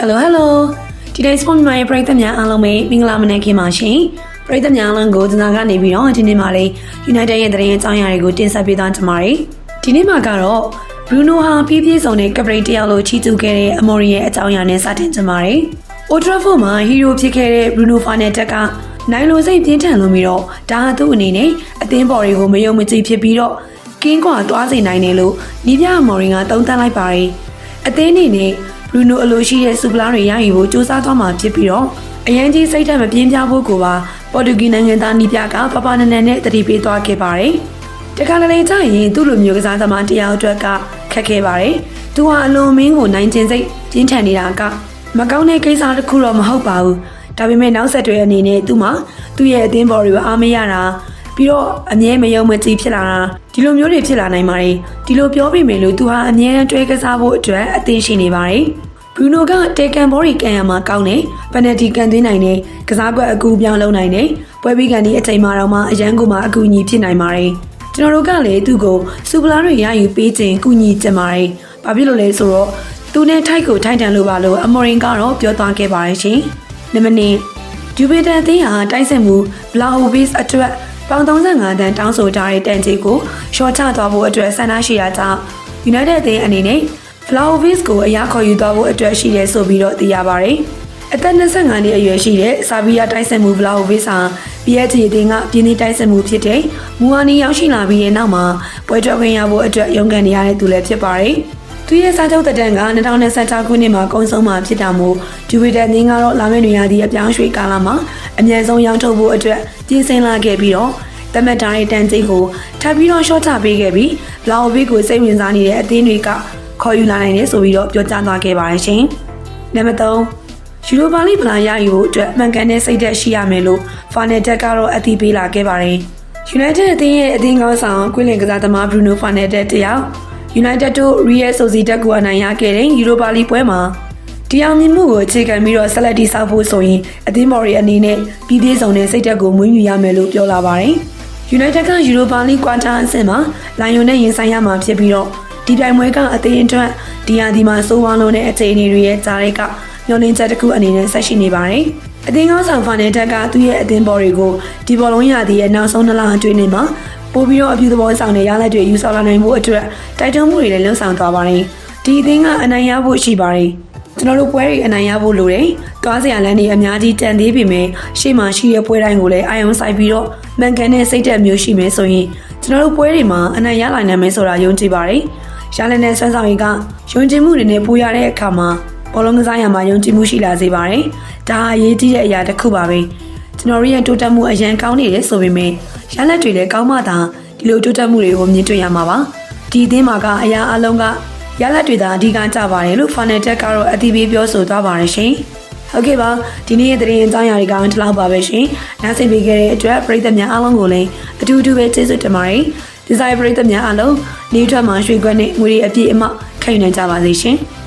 Hello Hello ဒီနေ့ Sport မြန်မာရဲ့ပရိသတ်များအားလုံးပဲမင်္ဂလာမနက်ခင်းပါရှင်ပရိသတ်များအားလုံးကိုကျွန်တော်ကနေပြီးတော့ဒီနေ့မှာလေး United ရဲ့တရင်အကြောင်းအရာတွေကိုတင်ဆက်ပေးသွားကြပါမယ်ဒီနေ့မှာကတော့ Bruno ဟာပြည့်ပြည့်စုံတဲ့ကပရိတ်တယောက်လိုချီးကျူးခဲ့တဲ့ Amory ရဲ့အကြောင်းအရာနဲ့စတင်ကြပါမယ် Old Trafford မှာ hero ဖြစ်ခဲ့တဲ့ Bruno Fernandes ကနိုင်လိုစိတ်ပြင်းထန်လို့ပြီးတော့ဒါဟာသူ့အနေနဲ့အသင်းပေါ်တွေကိုမယုံမကြည်ဖြစ်ပြီးတော့ကင်းကွာသွားစေနိုင်တယ်လို့နီးပြအမော်ရင်ကသုံးသပ်လိုက်ပါတယ်အသင်းအနေနဲ့ ဘရူနိုအလိုရှိတဲ့စူပလာတွေရယူဖို့စူးစမ်းသွားမှာဖြစ်ပြီးတော့အရန်ကြီးစိတ်ဓာတ်မပြင်းပြဖို့ကိုပါပေါ်တူဂီနိုင်ငံသားနီးပြကပပနနန်နဲ့တတိပေးသွားခဲ့ပါတယ်။တခါတလေကျရင်သူ့လိုမျိုးကစားသမားတယောက်အတွက်ကခက်ခဲပါတယ်။သူဟာအလွန်မင်းကိုနိုင်ကျင်စိတ်ပြင်းထန်နေတာကမကောင်းတဲ့ကိစ္စတစ်ခုတော့မဟုတ်ပါဘူး။ဒါပေမဲ့နောက်ဆက်တွဲအနေနဲ့သူ့မှာသူ့ရဲ့အသင်းပေါ်တွေကိုအားမရတာ ပြီးတော့အမြဲမယုံမကြည်ဖြစ်လာတာဒီလိုမျိုးတွေဖြစ်လာနိုင်ပါတယ်ဒီလိုပြောပြမယ်လို့သူဟာအမြဲတမ်းတွဲကစားဖို့အတွက်အသင်းရှိနေပါတယ်ဘရူနိုကတေကန်ဘော်ရီကန်ရမှာကောင်းတယ်ပန်နယ်တီကန်သွင်းနိုင်တယ်ကစားကွက်အကူပြောင်းလုပ်နိုင်တယ်ပွဲပြီးကန်ဒီအချိန်မှတော့မှအရန်ကိုမှအကူအညီဖြစ်နိုင်ပါတယ်ကျွန်တော်တို့ကလည်းသူ့ကိုစူပလာတွေရယူပေးခြင်းကူညီကြပါတယ်ဘာဖြစ်လို့လဲဆိုတော့သူနဲ့ထိုက်ကိုထိုက်တန်လို့ပါလို့အမော်ရင်ကတော့ပြောသွားခဲ့ပါတယ်ရှင်နံပါတ်1ဒူဘေတန်သင်းဟာတိုက်စစ်မှုဘလာဟိုဗစ်အတွက် ပေါင်35တန်းတောင်းဆိုထားတဲ့တန်ကြီးကိုရှော့ချသွားဖို့အတွက်ဆန္ဒရှိတာကြောင့် United အသင်းအနေနဲ့ Vlahovic ကိုအရာခေါ်ယူသွားဖို့အတွက်ရှိတယ်ဆိုပြီးတော့သိရပါတယ်။အသက်25နှစ်အရွယ်ရှိတဲ့ဆာဗီယာတိုက်စစ်မှု Vlahovic ဟာ PSG အသင်းကပြင်းသတိုက်စစ်မှုဖြစ်တဲ့မူဟာနီရောက်ရှိလာပြီးတဲ့နောက်မှာပွဲထွက်ခွင့်ရဖို့အတွက်ရုန်းကန်နေရတဲ့သူလည်းဖြစ်ပါတယ်။သူရဲ့စားချုပ်တက်တန်က2026ခုနှစ်မှာကုန်ဆုံးမှာဖြစ်တာမို့ဂျူဗီတန်သင်းကတော့လာမယ့်နေရာဒီအပြောင်းရွှေ့ကာလမှာ အမြဲဆုံးရောင်းထုတ်ဖို့အတွက်ပြင်ဆင်လာခဲ့ပြီးတော့တမတ်တားတဲ့တန်ကြီးကိုထပ်ပြီးတော့ရှော့ချပေးခဲ့ပြီးဘလောင်ဘီကိုစိတ်ဝင်စားနေတဲ့အသင်းတွေကခေါ်ယူလာနိုင်တယ်ဆိုပြီးတော့ပြောကြားသွားခဲ့ပါတယ်ရှင်။နံပါတ်3ယူရိုပါလိဖလားရယူဖို့အတွက်မှန်ကန်တဲ့စိတ်ဓာတ်ရှိရမယ်လို့ဖာနယ်တက်ကတော့အသိပေးလာခဲ့ပါတယ်။ United အသင်းရဲ့အသင်းကောင်းဆောင်ကွင်းလင်ကစားသမား Bruno Fernandes တယောက် United တို့ Real Sociedad ကိုအနိုင်ရခဲ့တဲ့ Europa League ပွဲမှာ တရားမြင်မှုကိုအခြေခံပြီးတော့ဆက်လက်တည်ဆောက်ဖို့ဆိုရင်အသင်းမော်ရီအနေနဲ့ပြည်သေးဆောင်တဲ့စိတ်ဓာတ်ကိုမွေးမြူရမယ်လို့ပြောလာပါတယ်။ United က Europa League ကွာတာအဆင့်မှာလိုင်ယွန်နဲ့ရင်ဆိုင်ရမှာဖြစ်ပြီးတော့ဒီတိုင်ပွဲကအသင်းအတွက်ဒီဟာဒီမှာစိုးဝါးလုံးတဲ့အခြေအနေတွေရဲ့ကြားတွေကမျောလင်းချက်တစ်ခုအနေနဲ့ဆက်ရှိနေပါတယ်။အသင်းကောင်းဆောင်ဖာနယ်တက်ကသူ့ရဲ့အသင်းဘော်တွေကိုဒီဘောလုံးရသည်ရဲ့နောက်ဆုံးနှစ်လအတွင်းနေမှာပို့ပြီးတော့အပြုသဘောဆောင်တဲ့ရလဒ်တွေယူဆောင်လာနိုင်ဖို့အတွက်တိုက်တွန်းမှုတွေလည်းလှုံ့ဆော်သွားပါတယ်။ဒီအသင်းကအနိုင်ရဖို့ရှိပါတယ်။ ကျွန်တော်တို့ပွဲတွေအနိုင်ရဖို့လိုတယ်။သွားစရာလမ်းတွေအများကြီးတန်သေးပေမဲ့ရှေ့မှာရှိတဲ့ပွဲတိုင်းကိုလည်းအာရုံစိုက်ပြီးတော့မှန်ကန်တဲ့စိတ်ဓာတ်မျိုးရှိမယ်ဆိုရင်ကျွန်တော်တို့ပွဲတွေမှာအနိုင်ရနိုင်နိုင်မယ်ဆိုတာယုံကြည်ပါတယ်။ရလနဲ့ဆွမ်းဆောင်ရည်ကယုံကြည်မှုတွေနဲ့ပိုးရတဲ့အခါမှာဘောလုံးကစားရမှာယုံကြည်မှုရှိလာစေပါတယ်။ဒါဟာအရေးကြီးတဲ့အရာတစ်ခုပါပဲ။ကျွန်တော်တို့ရဲ့တိုးတက်မှုအရန်ကောင်းနေတယ်ဆိုပေမဲ့ရလက်တွေလည်းကောင်းမှသာဒီလိုတိုးတက်မှုတွေကိုမြင်တွေ့ရမှာပါ။ဒီအသင်းမှာကအရာအလုံးက ရလက်တွေသာအဓိကကြပါတယ်လို့ Funnel Tech ကတော့အသိပေးပြောဆိုသွားပါတယ်ရှင်။ဟုတ်ကဲ့ပါဒီနေ့ရဲ့သတင်းအကြောင်းအရာတွေကတော့ဒီလောက်ပါပဲရှင်။နားဆင်ပေးခဲ့တဲ့အတွက်ပရိသတ်များအားလုံးကိုလည်းအတူတူပဲကျေးဇူးတင်ပါတယ်။ဒီဇိုင်းပရိသတ်များအားလုံးနေထွက်မှာရွှေခွက်နဲ့ငွေတွေအပြည့်အမခံယူနိုင်ကြပါစေရှင်။